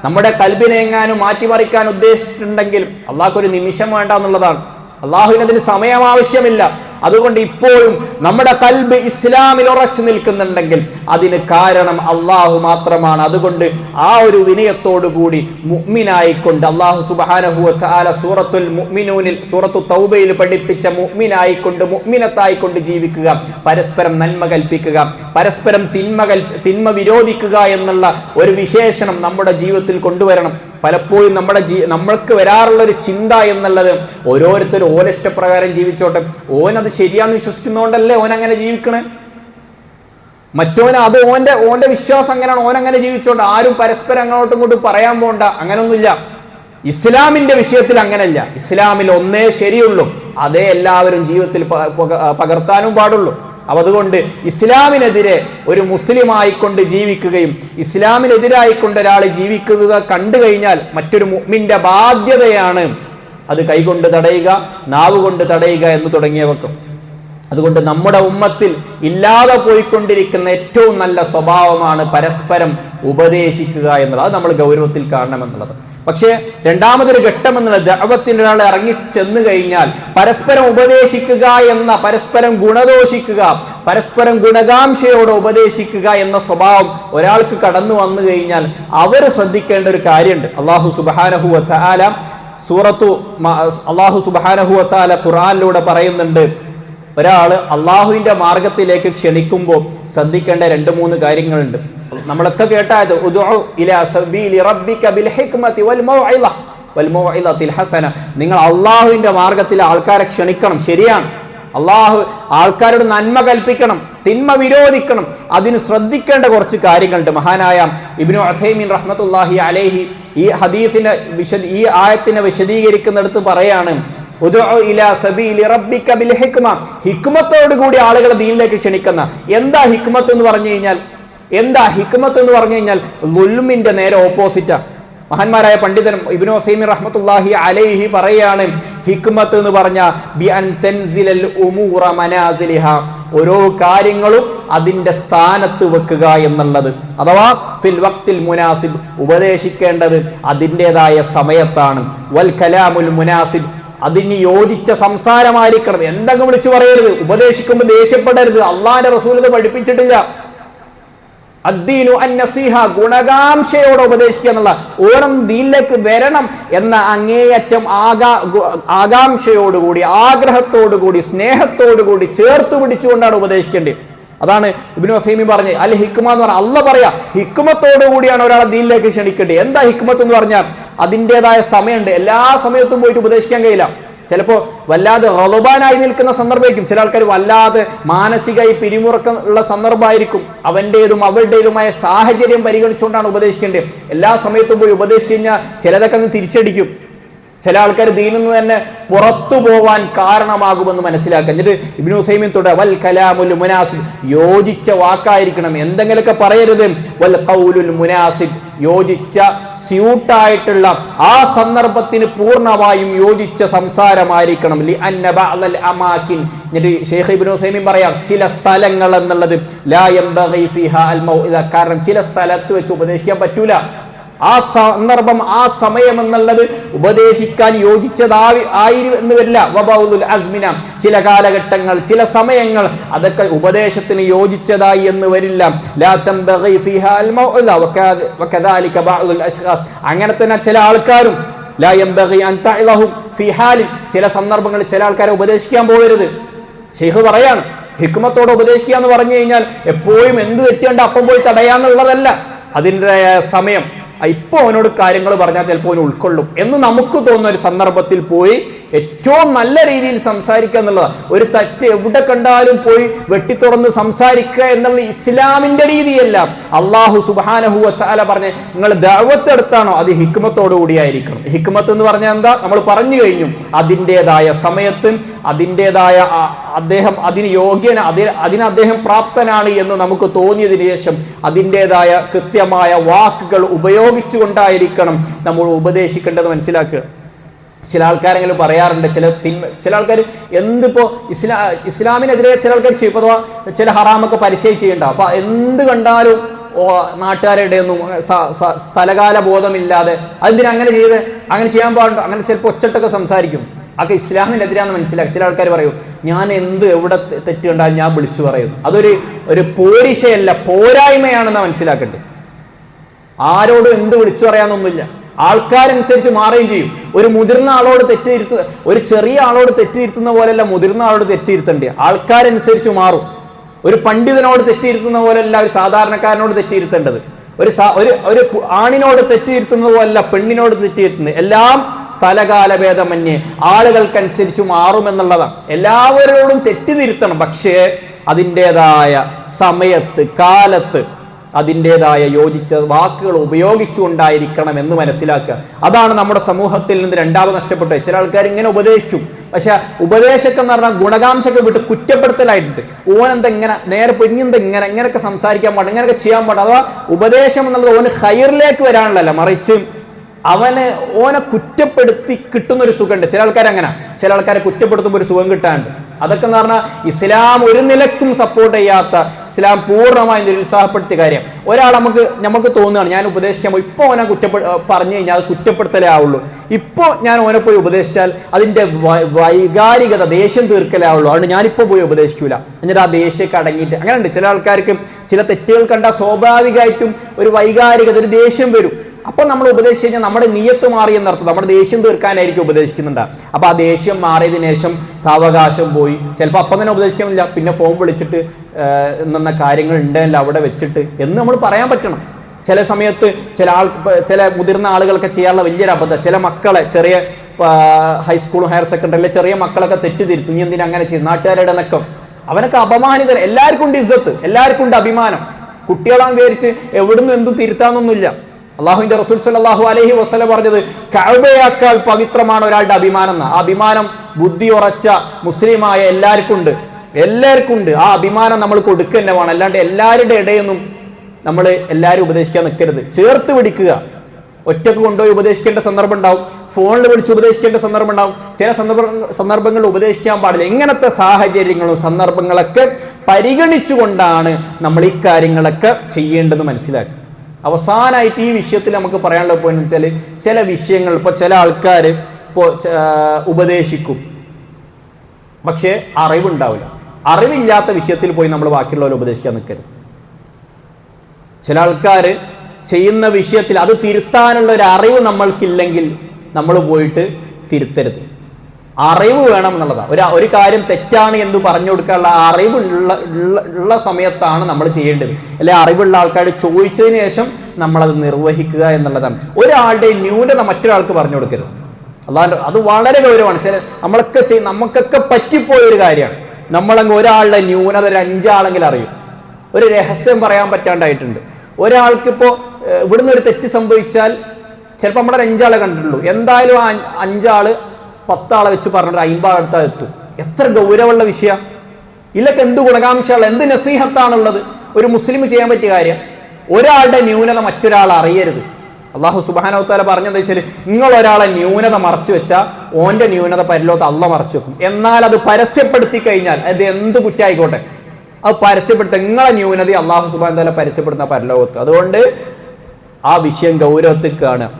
നമ്മുടെ കൽബിനെ എങ്ങാനും മാറ്റിമറിക്കാൻ ഉദ്ദേശിച്ചിട്ടുണ്ടെങ്കിൽ അള്ളാഹ്ക്ക് ഒരു നിമിഷം വേണ്ട എന്നുള്ളതാണ്. അള്ളാഹുവിന് അതിന് സമയം ആവശ്യമില്ല. അതുകൊണ്ട് ഇപ്പോഴും നമ്മുടെ കൽബ് ഇസ്ലാമിൽ ഉറച്ചു നിൽക്കുന്നുണ്ടെങ്കിൽ അതിന് കാരണം അള്ളാഹു മാത്രമാണ്. അതുകൊണ്ട് ആ ഒരു വിനയത്തോടു കൂടി മുഅ്മിനായിക്കൊണ്ട് അള്ളാഹു സുബാനഹുവത്ത് ആല സൂറത്തുൽ മുഅ്മിനൂനിൽ സൂറത്തു തൗബയിൽ പഠിപ്പിച്ച മുഗ്മിനായിക്കൊണ്ട് മുഗ്മിനത്തായിക്കൊണ്ട് ജീവിക്കുക പരസ്പരം നന്മ കൽപ്പിക്കുക പരസ്പരം തിന്മ തിന്മ വിരോധിക്കുക എന്നുള്ള ഒരു വിശേഷണം നമ്മുടെ ജീവിതത്തിൽ കൊണ്ടുവരണം. പലപ്പോഴും നമ്മുടെ ജീ നമ്മൾക്ക് വരാറുള്ളൊരു ചിന്ത എന്നുള്ളത് ഓരോരുത്തരും ഓല ഇഷ്ടപ്രകാരം ജീവിച്ചോട്ടെ. ഓൻ അത് ശരിയാന്ന് വിശ്വസിക്കുന്നതുകൊണ്ടല്ലേ ഓൻ അങ്ങനെ ജീവിക്കണേ? മറ്റോന് അത് ഓന്റെ ഓന്റെ വിശ്വാസം അങ്ങനെയാണ്. ഓൻ അങ്ങനെ ജീവിച്ചോണ്ട് ആരും പരസ്പരം അങ്ങോട്ടും ഇങ്ങോട്ടും പറയാൻ പോണ്ട. അങ്ങനൊന്നുമില്ല. ഇസ്ലാമിന്റെ വിഷയത്തിൽ അങ്ങനല്ല. ഇസ്ലാമിൽ ഒന്നേ ശരിയുള്ളൂ. അതേ എല്ലാവരും ജീവിതത്തിൽ പകർത്താനും പാടുള്ളൂ. അപ്പൊ അതുകൊണ്ട് ഇസ്ലാമിനെതിരെ ഒരു മുസ്ലിം ആയിക്കൊണ്ട് ജീവിക്കുകയും ഇസ്ലാമിനെതിരായിക്കൊണ്ട് ഒരാൾ ജീവിക്കുന്നത് കണ്ടു കഴിഞ്ഞാൽ മറ്റൊരു മുഅ്മിന്റെ ബാധ്യതയാണ് അത് കൈകൊണ്ട് തടയുക നാവ് കൊണ്ട് തടയുക എന്ന് തുടങ്ങിയവക്കും. അതുകൊണ്ട് നമ്മുടെ ഉമ്മത്തിൽ ഇല്ലാതെ പോയിക്കൊണ്ടിരിക്കുന്ന ഏറ്റവും നല്ല സ്വഭാവമാണ് പരസ്പരം ഉപദേശിക്കുക എന്നുള്ളത്. അത് നമ്മൾ ഗൗരവത്തിൽ കാണണമെന്നുള്ളത്. പക്ഷേ രണ്ടാമതൊരു ഘട്ടം എന്നുള്ള ദഅവത്തിന് ഒരാൾ ഇറങ്ങി ചെന്നു കഴിഞ്ഞാൽ പരസ്പരം ഉപദേശിക്കുക എന്ന പരസ്പരം ഗുണദോഷിക്കുക പരസ്പരം ഗുണകാംക്ഷയോടെ ഉപദേശിക്കുക എന്ന സ്വഭാവം ഒരാൾക്ക് കടന്നു വന്നു കഴിഞ്ഞാൽ അവർ ശ്രദ്ധിക്കേണ്ട ഒരു കാര്യമുണ്ട്. അള്ളാഹു സുബാനഹു വത്താല സൂറത്തു അള്ളാഹു സുബാനഹു വത്താല ഖുറാനിലൂടെ പറയുന്നുണ്ട് ഒരാൾ അള്ളാഹുവിന്റെ മാർഗത്തിലേക്ക് ക്ഷണിക്കുമ്പോൾ ശ്രദ്ധിക്കേണ്ട രണ്ട് മൂന്ന് കാര്യങ്ങളുണ്ട്. നമ്മളൊക്കെ കേട്ടായത് നിങ്ങൾ അള്ളാഹുവിന്റെ മാർഗത്തിൽ ആൾക്കാരെ ക്ഷണിക്കണം ശരിയാണ്. അള്ളാഹു ആൾക്കാരോട് നന്മ കൽപ്പിക്കണം തിന്മ വിരോധിക്കണം അതിന് ശ്രദ്ധിക്കേണ്ട കുറച്ച് കാര്യങ്ങളുണ്ട്. മഹാനായ ഇബിനു അഹൈമിൻ റഹ്മത്തുല്ലാഹി അലേഹി ഈ ഹദീസിനെ വിശദ ഈ ആയത്തിനെ വിശദീകരിക്കുന്നിടത്ത് പറയാണ് ഹിക്മത്തോടുകൂടി ആളുകളെ ദീനിലേക്ക് ക്ഷണിക്കുന്ന. എന്താ ഹിക്മത്ത് എന്ന് പറഞ്ഞു കഴിഞ്ഞാൽ എന്താ ഹിക്മത്ത് എന്ന് പറഞ്ഞു കഴിഞ്ഞാൽ ലുൽമിന്റെ നേരെ ഓപ്പോസിറ്റാ മഹാന്മാരായ പണ്ഡിതൻ ഇബ്നു ഹസൈമി റഹ്മത്തുള്ളാഹി അലൈഹി പറയാണ് ഹിക്മത്ത് എന്ന് പറഞ്ഞ ഓരോ കാര്യങ്ങളും അതിന്റെ സ്ഥാനത്ത് വെക്കുക എന്നുള്ളത്. അഥവാ ഫിൽ വക്തിൽ മുനാസിബ് ഉപദേശിക്കേണ്ടത് അതിന്റെതായ സമയത്താണ്. വൽ കലാമുൽ മുനാസിബ് അതിന് യോജിച്ച സംസാരമായിരിക്കണം. എന്തെങ്കിലും വിളിച്ചു പറയരുത്. ഉപദേശിക്കുമ്പോൾ ദേഷ്യപ്പെടരുത്. അള്ളാന്റെ റസൂൽ പഠിപ്പിച്ചിട്ടില്ല. അദ്ദീനു അന്നസീഹ ഗുണകാംക്ഷയോടെ ഉപദേശിക്കുക എന്നുള്ള ഓണം ദീനിലേക്ക് വരണം എന്ന അങ്ങേയറ്റം ആകാ ആകാംക്ഷയോടുകൂടി ആഗ്രഹത്തോടുകൂടി സ്നേഹത്തോടുകൂടി ചേർത്ത് പിടിച്ചുകൊണ്ടാണ് ഉപദേശിക്കേണ്ടത്. അതാണ് ഇബിനു വസീമി പറഞ്ഞത്. അൽ ഹിക്മ എന്ന് പറഞ്ഞാൽ അല്ല പറയാ ഹിക്മത്തോടു കൂടിയാണ് ഒരാളെ ദീനിലേക്ക് ക്ഷണിക്കേണ്ടത്. എന്താ ഹിക്മത്ത് എന്ന് പറഞ്ഞാൽ അതിന്റെതായ സമയമുണ്ട്. എല്ലാ സമയത്തും പോയിട്ട് ഉപദേശിക്കാൻ കഴിയില്ല. ചിലപ്പോൾ വല്ലാതെ റൊലുബാനായി നിൽക്കുന്ന സന്ദർഭമായിരിക്കും. ചില ആൾക്കാർ വല്ലാതെ മാനസികമായി പിരിമുറക്കുള്ള സന്ദർഭമായിരിക്കും. അവന്റേതും അവളുടേതുമായ സാഹചര്യം പരിഗണിച്ചുകൊണ്ടാണ് ഉപദേശിക്കേണ്ടത്. എല്ലാ സമയത്തും പോയി ഉപദേശിച്ച് കഴിഞ്ഞാൽ ചിലതൊക്കെ അങ്ങ് തിരിച്ചടിക്കും. ചില ആൾക്കാർ ദീനിന്ന് നിന്ന് തന്നെ പുറത്തു പോവാൻ കാരണമാകുമെന്ന് മനസ്സിലാക്കുക. എന്നിട്ട് ഇബ്നു സൈമിൻ തുട വൽ കലാമുൽ മുനാസിബ് യോജിച്ച വാക്കായിരിക്കണം. എന്തെങ്കിലുമൊക്കെ പറയരുത്. വൽ കൗലുൽ മുനാസിബ് യോജിച്ച സ്യൂട്ടായിട്ടുള്ള ആ സന്ദർഭത്തിന് പൂർണമായും യോജിച്ച സംസാരമായിരിക്കണം. ലി അന്ന അമാക്കിൻ. എന്നിട്ട് ഷെയ്ഖ് ഇബ്നു ഹുസൈമിൻ പറയാം ചില സ്ഥലങ്ങൾ എന്നുള്ളത് ലാ യംബഗി ഫിഹാ അൽ മൗഇദ. കാരണം ചില സ്ഥലത്ത് വെച്ച് ഉപദേശിക്കാൻ പറ്റൂല. ആ സന്ദർഭം ആ സമയം എന്നുള്ളത് ഉപദേശിക്കാൻ യോജിച്ചതായി ആയിരു എന്ന് വരില്ല അസ്മിന. ചില കാലഘട്ടങ്ങൾ ചില സമയങ്ങൾ അതൊക്കെ ഉപദേശത്തിന് യോജിച്ചതായി എന്ന് വരില്ല. അങ്ങനെ തന്നെ ചില ആൾക്കാരും ചില സന്ദർഭങ്ങളിൽ ചില ആൾക്കാരെ ഉപദേശിക്കാൻ പോകരുത്. ഷെയ്ഖ് പറയാണ് ഹിക്മത്തോടെ ഉപദേശിക്കുക എന്ന് പറഞ്ഞു കഴിഞ്ഞാൽ എപ്പോഴും എന്ത് തെറ്റുണ്ട് അപ്പം പോയി തടയാന്നുള്ളതല്ല. അതിന്റെ സമയം. ആ, ഇപ്പൊ അവനോട് കാര്യങ്ങൾ പറഞ്ഞാൽ ചിലപ്പോൾ അവൻ ഉൾക്കൊള്ളും. എന്ന് നമുക്ക് തോന്നുന്ന ഒരു സന്ദർഭത്തിൽ പോയി ഏറ്റവും നല്ല രീതിയിൽ സംസാരിക്കുക എന്നുള്ളതാണ്. ഒരു തെറ്റ് എവിടെ കണ്ടാലും പോയി വെട്ടിത്തുറന്ന് സംസാരിക്കുക എന്നുള്ള ഇസ്ലാമിന്റെ രീതിയല്ല. അള്ളാഹു സുബാനഹു താല പറഞ്ഞ് നിങ്ങൾ ദാവത്തെടുത്താണോ അത് ഹിക്മത്തോടുകൂടിയായിരിക്കണം ഹിക്മത്ത് എന്ന് പറഞ്ഞാൽ എന്താ? നമ്മൾ പറഞ്ഞു കഴിഞ്ഞു. അതിന്റെതായ സമയത്ത് അതിന്റെതായ അദ്ദേഹം അതിന് യോഗ്യന അതിന് അതിന് അദ്ദേഹം പ്രാപ്തനാണ് എന്ന് നമുക്ക് തോന്നിയതിനു ശേഷം അതിന്റെതായ കൃത്യമായ വാക്കുകൾ ഉപയോഗിച്ചുകൊണ്ടായിരിക്കണം നമ്മൾ ഉപദേശിക്കേണ്ടത് മനസ്സിലാക്കുക. ചില ആൾക്കാരെങ്കിലും പറയാറുണ്ട് ചില തിന്മ ചില ആൾക്കാർ എന്തിപ്പോ ഇസ്ലാ ഇസ്ലാമിനെതിരെ ചില ആൾക്കാർ ചെയ്യും അഥവാ ചില ഹറാമൊക്കെ പരിശയം ചെയ്യണ്ട അപ്പൊ എന്ത് കണ്ടാലും നാട്ടുകാരുടെ ഒന്നും സ്ഥലകാല ബോധമില്ലാതെ അതെന്തിനാ അങ്ങനെ ചെയ്ത് അങ്ങനെ ചെയ്യാൻ പാടുണ്ടോ അങ്ങനെ ചിലപ്പോൾ ഒച്ചട്ടൊക്കെ സംസാരിക്കും. അതൊക്കെ ഇസ്ലാമിനെതിരാന്ന് മനസ്സിലാക്കി ചില ആൾക്കാർ പറയും ഞാൻ എന്ത് എവിടെ തെറ്റ് കണ്ടാലും ഞാൻ വിളിച്ചു പറയും. അതൊരു ഒരു പോരിശയല്ല പോരായ്മയാണെന്ന് മനസ്സിലാക്കേണ്ടത്. ആരോടും എന്ത് വിളിച്ചു പറയാനൊന്നുമില്ല ആൾക്കാരനുസരിച്ച് മാറുകയും ചെയ്യും. ഒരു മുതിർന്ന ആളോട് തെറ്റിയിരുത്ത ഒരു ചെറിയ ആളോട് തെറ്റിയിരുത്തുന്ന പോലെയല്ല മുതിർന്ന ആളോട് തെറ്റിയിരുത്തണ്ടേ ആൾക്കാരനുസരിച്ച് മാറും. ഒരു പണ്ഡിതനോട് തെറ്റിയിരുത്തുന്ന പോലെയല്ല ഒരു സാധാരണക്കാരനോട് തെറ്റിയിരുത്തേണ്ടത്. ഒരു ഒരു ഒരു ആണിനോട് തെറ്റിയിരുത്തുന്നത് പോലല്ല പെണ്ണിനോട് തെറ്റിയിരുത്തുന്നത്. എല്ലാം സ്ഥലകാലഭേദമന്യേ. ആളുകൾക്കനുസരിച്ച് മാറുമെന്നുള്ളതാണ്. എല്ലാവരോടും തെറ്റിതിരുത്തണം. പക്ഷേ അതിന്റെതായ സമയത്ത് കാലത്ത് അതിന്റെതായ യോജിച്ച വാക്കുകൾ ഉപയോഗിച്ചുകൊണ്ടായിരിക്കണം എന്ന് മനസ്സിലാക്കുക. അതാണ് നമ്മുടെ സമൂഹത്തിൽ നിന്ന് രണ്ടാമത് നഷ്ടപ്പെട്ടത്. ചില ആൾക്കാർ ഇങ്ങനെ ഉപദേശിച്ചു. പക്ഷെ ഉപദേശമൊക്കെ എന്ന് പറഞ്ഞാൽ ഗുണകാംശമൊക്കെ വിട്ട് കുറ്റപ്പെടുത്തലായിട്ടുണ്ട്. ഓനെന്തെങ്ങനെ നേരെ പെണ്ണെന്താ ഇങ്ങനെ ഇങ്ങനെയൊക്കെ സംസാരിക്കാൻ പാടില്ല ഇങ്ങനെയൊക്കെ ചെയ്യാൻ പാടില്ല. അഥവാ ഉപദേശം എന്നുള്ളത് ഓന് ഹൈറിലേക്ക് വരാനുള്ളതല്ല മറിച്ച് അവന് ഓനെ കുറ്റപ്പെടുത്തി കിട്ടുന്ന ഒരു സുഖമുണ്ട്. ചില ആൾക്കാർ അങ്ങനെ ചില ആൾക്കാരെ കുറ്റപ്പെടുത്തുമ്പോൾ ഒരു സുഖം കിട്ടാനുണ്ട്. അതൊക്കെ എന്ന് പറഞ്ഞാൽ ഇസ്ലാം ഒരു നിലക്കും സപ്പോർട്ട് ചെയ്യാത്ത ഇസ്ലാം പൂർണമായും നിരുത്സാഹപ്പെടുത്തിയ കാര്യം. ഒരാൾ നമുക്ക് നമുക്ക് തോന്നുകയാണ് ഞാൻ ഉപദേശിക്കാൻ പോയി ഇപ്പോൾ ഓനെ കുറ്റപ്പെ പറഞ്ഞു കഴിഞ്ഞാൽ അത് കുറ്റപ്പെടുത്തലേ ആവുള്ളൂ. ഇപ്പോൾ ഞാൻ ഓനെ പോയി ഉപദേശിച്ചാൽ അതിന്റെ വൈകാരികത ദേഷ്യം തീർക്കലേ ആവുള്ളൂ. അതുകൊണ്ട് ഞാനിപ്പോൾ പോയി ഉപദേശിക്കൂല എന്നിട്ട് ആ ദേഷ്യമൊക്കെ അടങ്ങിയിട്ട് അങ്ങനെയുണ്ട്. ചില ആൾക്കാർക്ക് ചില തെറ്റുകൾ കണ്ടാൽ സ്വാഭാവികമായിട്ടും ഒരു വൈകാരികത ഒരു ദേഷ്യം വരും. അപ്പോൾ നമ്മൾ ഉപദേശിച്ചു കഴിഞ്ഞാൽ നമ്മുടെ നിയത്ത് മാറി എന്നർത്ഥം നമ്മുടെ ദേഷ്യം തീർക്കാനായിരിക്കും ഉപദേശിക്കുന്നുണ്ട്. അപ്പോൾ ആ ദേഷ്യം മാറിയതിനു ശേഷം സാവകാശം പോയി. ചിലപ്പോൾ അപ്പം തന്നെ ഉപദേശിക്കുന്നില്ല പിന്നെ ഫോം വിളിച്ചിട്ട് എന്ന കാര്യങ്ങൾ ഉണ്ടല്ല അവിടെ വെച്ചിട്ട് എന്ന് നമ്മൾ പറയാൻ പറ്റണം. ചില സമയത്ത് ചില ആൾ ചില മുതിർന്ന ആളുകളൊക്കെ ചെയ്യാനുള്ള വലിയൊരു അബദ്ധം. ചില മക്കളെ ചെറിയ ഹൈസ്കൂളും ഹയർ സെക്കൻഡറിയിലെ ചെറിയ മക്കളൊക്കെ തെറ്റിദ്ധരിച്ചു നീ എന്തിനാ അങ്ങനെ ചെയ്യും നാട്ടുകാരുടെ നക്കം അവനൊക്കെ അപമാനിതർ എല്ലാവർക്കും ഉണ്ട് ഇസ്സത്ത്. എല്ലാവർക്കും ഉണ്ട് അഭിമാനം. കുട്ടികളാൻ വിചാരിച്ച് എവിടുന്ന് എന്തും തിരുത്താന്നൊന്നുമില്ല. അള്ളാഹുവിന്റെ റസൂൽ സല്ലാഹു അലഹി വസ്ല പറഞ്ഞത് കഴുവയാക്കാൽ പവിത്രമാണ് ഒരാളുടെ അഭിമാനം എന്ന. ആ അഭിമാനം ബുദ്ധി ഉറച്ച മുസ്ലിമായ എല്ലാവർക്കും ഉണ്ട് എല്ലാവർക്കും ഉണ്ട് ആ അഭിമാനം നമ്മൾ കൊടുക്കുക വേണം. അല്ലാണ്ട് എല്ലാവരുടെ ഇടയൊന്നും നമ്മൾ എല്ലാവരും ഉപദേശിക്കാൻ നിൽക്കരുത്. ചേർത്ത് പിടിക്കുക. ഒറ്റയ്ക്ക് കൊണ്ടുപോയി ഉപദേശിക്കേണ്ട സന്ദർഭം ഉണ്ടാവും. ഫോണിൽ വിളിച്ച് ഉപദേശിക്കേണ്ട സന്ദർഭം ഉണ്ടാവും. ചില സന്ദർഭ സന്ദർഭങ്ങൾ ഉപദേശിക്കാൻ പാടില്ല. ഇങ്ങനത്തെ സാഹചര്യങ്ങളും സന്ദർഭങ്ങളൊക്കെ പരിഗണിച്ചുകൊണ്ടാണ് നമ്മൾ ഈ കാര്യങ്ങളൊക്കെ ചെയ്യേണ്ടത് മനസ്സിലാക്കുക. അവസാനമായിട്ട് ഈ വിഷയത്തിൽ നമുക്ക് പറയാനുള്ള പോയിന്റ് വെച്ചാൽ ചില വിഷയങ്ങൾ ഇപ്പോൾ ചില ആൾക്കാർ ഇപ്പോൾ ഉപദേശിക്കും. പക്ഷേ അറിവുണ്ടാവില്ല. അറിവില്ലാത്ത വിഷയത്തിൽ പോയി നമ്മൾ ബാക്കിയുള്ളവരെ ഉപദേശിക്കാൻ നിൽക്കരുത് ചില ആൾക്കാർ ചെയ്യുന്ന വിഷയത്തിൽ അത് തിരുത്താനുള്ള ഒരു അറിവ് നമ്മൾക്കില്ലെങ്കിൽ നമ്മൾ പോയിട്ട് തിരുത്തരുത്. അറിവ് വേണം എന്നുള്ളതാണ് ഒരു ഒരു കാര്യം തെറ്റാണ് എന്ന് പറഞ്ഞു കൊടുക്കാനുള്ള അറിവുള്ള ഉള്ള സമയത്താണ് നമ്മൾ ചെയ്യേണ്ടത്. അല്ലെ അറിവുള്ള ആൾക്കാർ ചോദിച്ചതിന് ശേഷം നമ്മളത് നിർവഹിക്കുക എന്നുള്ളതാണ്. ഒരാളുടെ ന്യൂനത മറ്റൊരാൾക്ക് പറഞ്ഞു കൊടുക്കരുത്. അല്ലാണ്ട് അത് വളരെ ഗൗരവമാണ്. ചില നമ്മളൊക്കെ ചെയ്യും നമുക്കൊക്കെ പറ്റിപ്പോയ ഒരു കാര്യമാണ്. നമ്മളങ്ങ് ഒരാളുടെ ന്യൂനത ഒരു അഞ്ചാളെങ്കിലും അറിയും. ഒരു രഹസ്യം പറയാൻ പറ്റാണ്ടായിട്ടുണ്ട്. ഒരാൾക്കിപ്പോൾ ഇവിടുന്ന് ഒരു തെറ്റ് സംഭവിച്ചാൽ ചിലപ്പോൾ നമ്മളൊരു അഞ്ചാളെ കണ്ടിട്ടുള്ളൂ. എന്തായാലും ആ അഞ്ചാൾ പത്താളെ വെച്ച് പറഞ്ഞിട്ട് അയിമ്പാടത്താ എത്തും. എത്ര ഗൗരവമുള്ള വിഷയം. ഇല്ലൊക്കെ എന്ത് ഗുണകാംക്ഷയുള്ള എന്ത് നസീഹത്താണുള്ളത്. ഒരു മുസ്ലിം ചെയ്യാൻ പറ്റിയ കാര്യം ഒരാളുടെ ന്യൂനത മറ്റൊരാൾ അറിയരുത്. അള്ളാഹു സുബാനവത്താല പറഞ്ഞെന്താ വെച്ചാൽ നിങ്ങൾ ഒരാളെ ന്യൂനത മറച്ചു വെച്ചാൽ ഓന്റെ ന്യൂനത പരിലോത്ത് അള്ള മറച്ചു വെക്കും. എന്നാൽ അത് പരസ്യപ്പെടുത്തി കഴിഞ്ഞാൽ അത് എന്ത് കുറ്റായിക്കോട്ടെ? അത് പരസ്യപ്പെടുത്തുക നിങ്ങളെ ന്യൂനത അള്ളാഹു സുബാൻ താല പരസ്യപ്പെടുന്ന പരലോകത്ത്. അതുകൊണ്ട് ആ വിഷയം ഗൗരവത്തിൽ കാണുക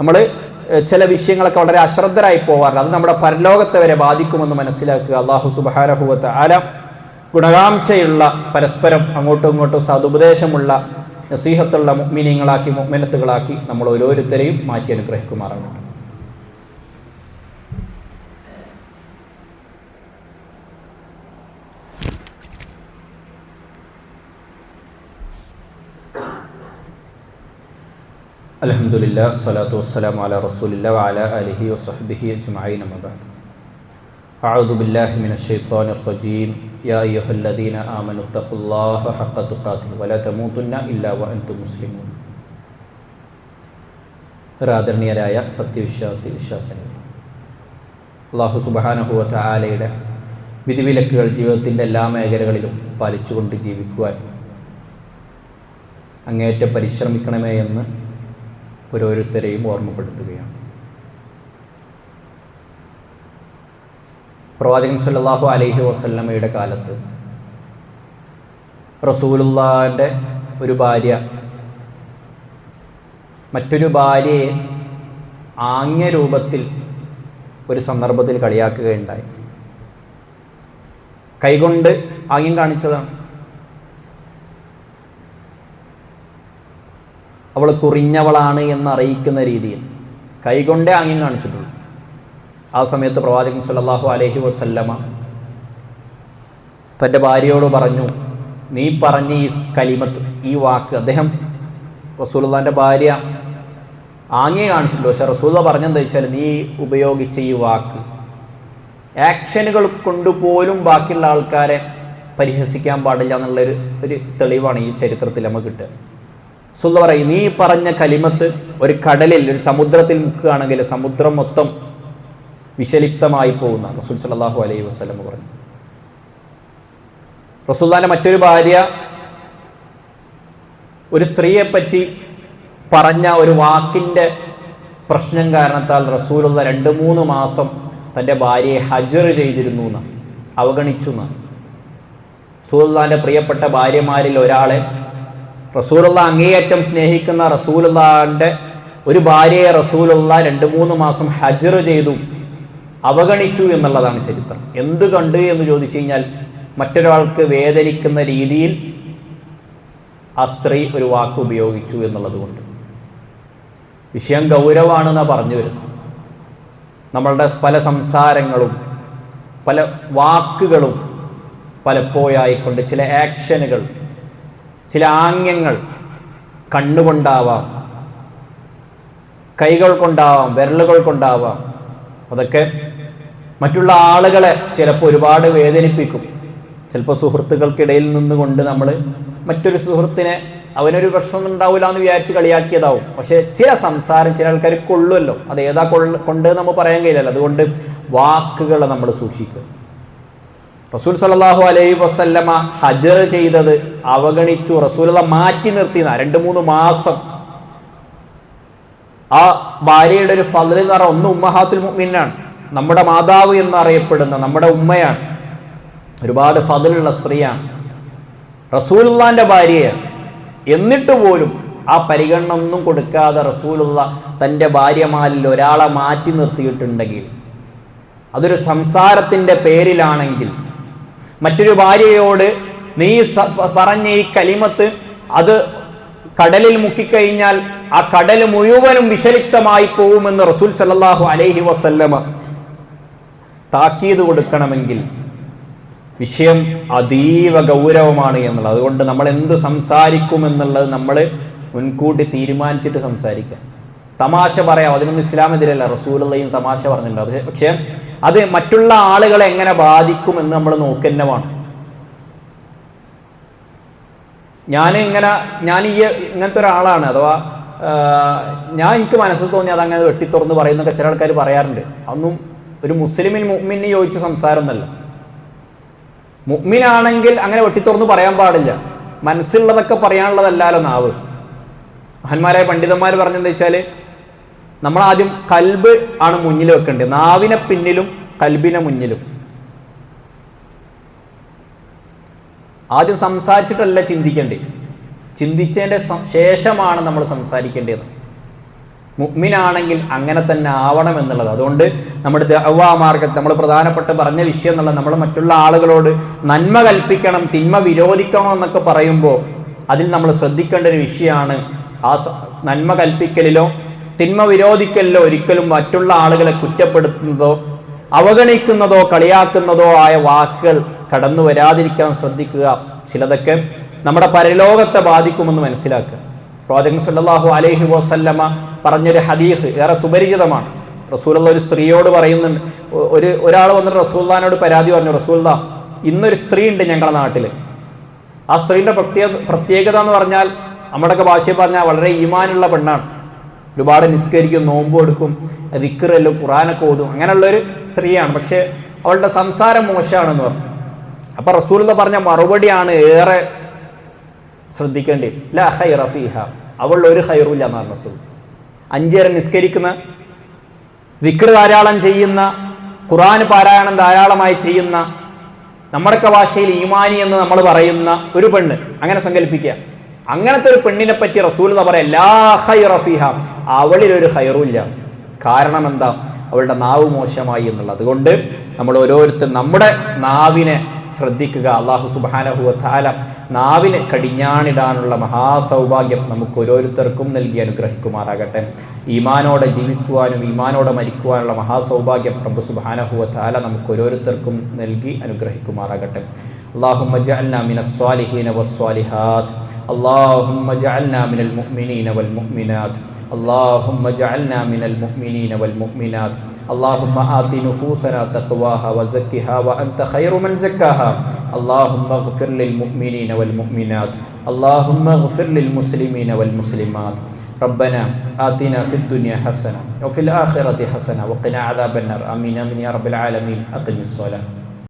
നമ്മൾ ചില വിഷയങ്ങളൊക്കെ വളരെ അശ്രദ്ധരായി പോവാറുണ്ട്. അത് നമ്മുടെ പരലോകത്തെ വരെ ബാധിക്കുമെന്ന് മനസ്സിലാക്കുക. അള്ളാഹു സുബാനഹുവത്ത് ആല ഗുണകാംക്ഷയുള്ള പരസ്പരം അങ്ങോട്ടും ഇങ്ങോട്ടും സതുപദേശമുള്ള നസീഹത്തുള്ള മുഗ്മിനിങ്ങളാക്കി മുഗ്മിനത്തുകളാക്കി നമ്മൾ ഓരോരുത്തരെയും മാറ്റി അനുഗ്രഹിക്കുമാറാകട്ടെ. الحمد لله الصلاة والسلام على رسول الله وعلى آله وصحبه أجمعين أما بعد أعوذ بالله من الشيطان الرجيم يا أيها الذين آمنوا اتقوا الله حق تقاته ولا تموتن إلا وأنتم مسلمون ആദരണീയരായ സത്യവിശ്വാസി വിശ്വാസികൾ അള്ളാഹു സുബാനഹുവത്ത ആലയുടെ വിധിവിലക്കുകൾ ജീവിതത്തിൻ്റെ എല്ലാ മേഖലകളിലും പാലിച്ചുകൊണ്ട് ജീവിക്കുവാൻ അങ്ങേറ്റം പരിശ്രമിക്കണമേ എന്ന് ഓരോരുത്തരെയും ഓർമ്മപ്പെടുത്തുകയാണ്. പ്രവാചകൻ സല്ലാഹു അലൈഹി വസല്ലമ്മയുടെ കാലത്ത് റസൂലുള്ളാന്റെ ഒരു ഭാര്യ മറ്റൊരു ഭാര്യയെ ആംഗ്യ രൂപത്തിൽ ഒരു സന്ദർഭത്തിൽ കളിയാക്കുകയുണ്ടായി. കൈകൊണ്ട് ആംഗ്യം കാണിച്ചതാണ്. അവൾ കുറിഞ്ഞവളാണ് എന്ന് അറിയിക്കുന്ന രീതിയിൽ കൈകൊണ്ടേ ആംഗ്യം കാണിച്ചിട്ടുള്ളൂ. ആ സമയത്ത് പ്രവാചകൻ സല്ലാഹു അലഹി വസല്ലമ തന്റെ ഭാര്യയോട് പറഞ്ഞു നീ പറഞ്ഞ ഈ കലിമത്ത് ഈ വാക്ക് അദ്ദേഹം റസൂലുള്ളാന്റെ ഭാര്യ ആംഗ്യം കാണിച്ചിട്ടുള്ളൂ. പക്ഷെ റസൂല പറഞ്ഞെന്താ വെച്ചാൽ നീ ഉപയോഗിച്ച ഈ വാക്ക് ആക്ഷനുകൾ കൊണ്ടുപോലും ബാക്കിയുള്ള ആൾക്കാരെ പരിഹസിക്കാൻ പാടില്ല എന്നുള്ളൊരു ഒരു തെളിവാണ് ഈ ചരിത്രത്തിൽ നമുക്ക് കിട്ടുക. സുല്ല പറയും നീ പറഞ്ഞ കലിമത്ത് ഒരു കടലിൽ ഒരു സമുദ്രത്തിൽ മുക്കുകയാണെങ്കിൽ സമുദ്രം മൊത്തം വിഷലിപ്തമായി പോകുന്ന റസൂൽ സല്ലാഹു അലൈഹി വസ്ലം പറഞ്ഞു. റസൂല്ലാന്റെ മറ്റൊരു ഭാര്യ ഒരു സ്ത്രീയെ പറ്റി പറഞ്ഞ ഒരു വാക്കിന്റെ പ്രശ്നം കാരണത്താൽ റസൂലുള്ള രണ്ട് മൂന്ന് മാസം തന്റെ ഭാര്യയെ ഹജർ ചെയ്തിരുന്നു എന്ന് അവഗണിച്ചു എന്ന് റസൂലുള്ളാന്റെ പ്രിയപ്പെട്ട ഭാര്യമാരിൽ ഒരാളെ റസൂലുള്ള അങ്ങേയറ്റം സ്നേഹിക്കുന്ന റസൂലുള്ളാന്റെ ഒരു ഭാര്യയെ റസൂലുള്ള രണ്ട് മൂന്ന് മാസം ഹജർ ചെയ്തു അവഗണിച്ചു എന്നുള്ളതാണ് ചരിത്രം. എന്ത് കണ്ട് എന്ന് ചോദിച്ചു കഴിഞ്ഞാൽ മറ്റൊരാൾക്ക് വേദനിക്കുന്ന രീതിയിൽ ആ സ്ത്രീ ഒരു വാക്ക് ഉപയോഗിച്ചു എന്നുള്ളത് കൊണ്ട്. വിഷയം ഗൗരവമാണെന്നാണ് പറഞ്ഞു വരുന്നു നമ്മളുടെ പല സംസാരങ്ങളും പല വാക്കുകളും പലപ്പോഴായിക്കൊണ്ട് ചില ആക്ഷനുകൾ ചില ആംഗ്യങ്ങൾ കണ്ണുകൊണ്ടാവാം കൈകൾ കൊണ്ടാവാം വിരലുകൾ കൊണ്ടാവാം. അതൊക്കെ മറ്റുള്ള ആളുകളെ ചിലപ്പോൾ ഒരുപാട് വേദനിപ്പിക്കും. ചിലപ്പോൾ സുഹൃത്തുക്കൾക്കിടയിൽ നിന്നുകൊണ്ട് നമ്മൾ മറ്റൊരു സുഹൃത്തിനെ അവനൊരു പ്രശ്നം ഉണ്ടാവില്ല എന്ന് വിചാരിച്ച് കളിയാക്കിയതാവും. പക്ഷേ ചില സംസാരം ചില ആൾക്കാർ കൊള്ളുമല്ലോ അത് ഏതാ കൊള്ള കൊണ്ട് നമ്മൾ പറയാൻ കഴിയില്ലല്ലോ. അതുകൊണ്ട് വാക്കുകളെ നമ്മൾ സൂക്ഷിക്കുക. റസൂൽ സല്ലാഹു അലൈഹി വസല്ലമ ഹജർ ചെയ്തത് അവഗണിച്ചു റസൂലത മാറ്റി നിർത്തിയതാ രണ്ട് മൂന്ന് മാസം. ആ ഭാര്യയുടെ ഒരു ഫضൽ എന്ന് പറഞ്ഞാൽ ഒന്ന് ഉമ്മഹാത്തുൽ മുഅ്മിനാണ്. നമ്മുടെ മാതാവ് എന്നറിയപ്പെടുന്ന നമ്മുടെ ഉമ്മയാണ്. ഒരുപാട് ഫതിലുള്ള സ്ത്രീയാണ്. റസൂലുള്ളാന്റെ ഭാര്യയാണ് എന്നിട്ട് പോലും ആ പരിഗണന ഒന്നും കൊടുക്കാതെ റസൂലുള്ള തന്റെ ഭാര്യമാരിൽ ഒരാളെ മാറ്റി നിർത്തിയിട്ടുണ്ടെങ്കിൽ അതൊരു സംസാരത്തിന്റെ പേരിലാണെങ്കിൽ മറ്റൊരു ഭാര്യയോട് നീ പറഞ്ഞ ഈ കലിമത്ത് അത് കടലിൽ മുക്കിക്കഴിഞ്ഞാൽ ആ കടൽ മുഴുവനും വിഷലിപ്തമായി പോകുമെന്ന് റസൂൽ സല്ലാഹു അലൈഹി വസല്ലമ താക്കീത് കൊടുക്കണമെങ്കിൽ വിഷയം അതീവ ഗൗരവമാണ് എന്നുള്ളത്. അതുകൊണ്ട് നമ്മൾ എന്ത് സംസാരിക്കും എന്നുള്ളത് നമ്മൾ മുൻകൂട്ടി തീരുമാനിച്ചിട്ട് സംസാരിക്കാം തമാശ പറയാം. അതിനൊന്നും ഇസ്ലാമെതിരല്ല റസൂലയും തമാശ പറഞ്ഞിട്ടുണ്ട്. പക്ഷേ അത് മറ്റുള്ള ആളുകളെ എങ്ങനെ ബാധിക്കുമെന്ന് നമ്മൾ നോക്കുന്നതാണ് ഞാൻ ഇങ്ങനെ ഞാൻ ഈ ഇങ്ങനത്തെ ഒരാളാണ് അഥവാ ഞാൻ എനിക്ക് മനസ്സിൽ തോന്നി അതങ്ങനെ വെട്ടിത്തുറന്ന് പറയുന്നൊക്കെ ചില ആൾക്കാർ പറയാറുണ്ട്. അതൊന്നും ഒരു മുസ്ലിമിൻ മുഹ്മിന് യോജിച്ച സംസാരമൊന്നല്ല. മുഹ്മിനാണെങ്കിൽ അങ്ങനെ വെട്ടിത്തുറന്ന് പറയാൻ പാടില്ല. മനസ്സിലുള്ളതൊക്കെ പറയാനുള്ളതല്ലാലോ നാവ്. മഹന്മാരായ പണ്ഡിതന്മാർ പറഞ്ഞെന്താ വെച്ചാൽ നമ്മൾ ആദ്യം കൽബ് ആണ് മുന്നിൽ വെക്കേണ്ടത്. നാവിനെ പിന്നിലും കൽബിനെ മുന്നിലും. ആദ്യം സംസാരിച്ചിട്ടല്ല ചിന്തിക്കേണ്ടത്. ചിന്തിച്ചതിന്റെ ശേഷമാണ് നമ്മൾ സംസാരിക്കേണ്ടത്. മുഗ്മിനാണെങ്കിൽ അങ്ങനെ തന്നെ ആവണം എന്നുള്ളത്. അതുകൊണ്ട് നമ്മുടെ ദവാ മാർഗത്ത് നമ്മൾ പ്രധാനപ്പെട്ട് പറഞ്ഞ വിഷയം എന്നുള്ളത് നമ്മൾ മറ്റുള്ള ആളുകളോട് നന്മ കൽപ്പിക്കണം തിന്മ വിരോധിക്കണം എന്നൊക്കെ പറയുമ്പോൾ അതിൽ നമ്മൾ ശ്രദ്ധിക്കേണ്ട ഒരു വിഷയമാണ് ആ നന്മ കൽപ്പിക്കലിലോ തിന്മ വിരോധിക്കല്ലോ ഒരിക്കലും മറ്റുള്ള ആളുകളെ കുറ്റപ്പെടുത്തുന്നതോ അവഗണിക്കുന്നതോ കളിയാക്കുന്നതോ ആയ വാക്കുകൾ കടന്നു വരാതിരിക്കാൻ ശ്രദ്ധിക്കുക. ചിലതൊക്കെ നമ്മുടെ പരലോകത്തെ ബാധിക്കുമെന്ന് മനസ്സിലാക്കുക. പ്രവാചകൻ സല്ലാഹു അലൈഹി വസല്ലമ പറഞ്ഞൊരു ഹദീഫ് ഏറെ സുപരിചിതമാണ്. റസൂലുള്ള ഒരു സ്ത്രീയോട് പറയുന്നുണ്ട് ഒരു ഒരാൾ വന്നിട്ട് റസൂല്ലാനോട് പരാതി പറഞ്ഞു റസൂല്ല ഇന്നൊരു സ്ത്രീ ഉണ്ട് ഞങ്ങളുടെ നാട്ടിൽ ആ സ്ത്രീയുടെ പ്രത്യേക പ്രത്യേകത എന്ന് പറഞ്ഞാൽ നമ്മുടെയൊക്കെ ഭാഷയിൽ പറഞ്ഞാൽ വളരെ ഈമാനുള്ള പെണ്ണാണ്. ഒരുപാട് നിസ്കരിക്കും നോമ്പ് എടുക്കും ദിക്കറല്ലോ ഖുറാനൊക്കെ ഓതും. അങ്ങനെയുള്ളൊരു സ്ത്രീയാണ്. പക്ഷേ അവളുടെ സംസാരം മോശമാണെന്ന് പറഞ്ഞു. അപ്പൊ റസൂൽ എന്ന് പറഞ്ഞ മറുപടിയാണ് ഏറെ ശ്രദ്ധിക്കേണ്ടി. ല ഹൈറ റഫീഹ അവളുടെ ഒരു ഹൈറുമില്ല എന്ന് പറഞ്ഞു റസൂൽ അഞ്ചേരം നിസ്കരിക്കുന്ന വിക്ര ധാരാളം ചെയ്യുന്ന ഖുറാൻ പാരായണം ധാരാളമായി ചെയ്യുന്ന നമ്മുടെയൊക്കെ ഭാഷയിൽ ഈമാനി എന്ന് നമ്മൾ പറയുന്ന ഒരു പെണ്ണ്. അങ്ങനെ സങ്കല്പിക്കുക. അങ്ങനത്തെ ഒരു പെണ്ണിനെ പറ്റി റസൂൽ എന്ന് പറയാം ലാ ഹൈറഫിഹ അവളിൽ ഒരു ഹൈറുമില്ല കാരണം എന്താ? അവളുടെ നാവ് മോശമായി എന്നുള്ളത്. അതുകൊണ്ട് നമ്മൾ ഓരോരുത്തർ നമ്മുടെ നാവിനെ ശ്രദ്ധിക്കുക. അള്ളാഹു സുബാനഹുവത്താല നാവിന് കടിഞ്ഞാണിടാനുള്ള മഹാസൗഭാഗ്യം നമുക്ക് ഓരോരുത്തർക്കും നൽകി അനുഗ്രഹിക്കുമാറാകട്ടെ. ഈമാനോടെ ജീവിക്കുവാനും ഈമാനോടെ മരിക്കുവാനുള്ള മഹാസൗഭാഗ്യം പ്രഭു സുബാനഹുവത്താല നമുക്ക് ഓരോരുത്തർക്കും നൽകി അനുഗ്രഹിക്കുമാറാകട്ടെ. അള്ളാഹു മജഅന്ന മിനസ്വാലിഹീന വസ്വാലിഹാത്ത് اللهم اجعلنا من المؤمنين والمؤمنات. اللهم اجعلنا من المؤمنين والمؤمنات. اللهم آت نفوسنا تقواها وزكها وأنت خير من زكاها. اللهم اغفر للمؤمنين والمؤمنات. اللهم اغفر للمسلمين والمسلمات. ربنا آتنا في الدنيا حسنة وفي الآخرة حسنة وقنا عذاب النار. آمين آمين يا رب العالمين. أقم الصلاة.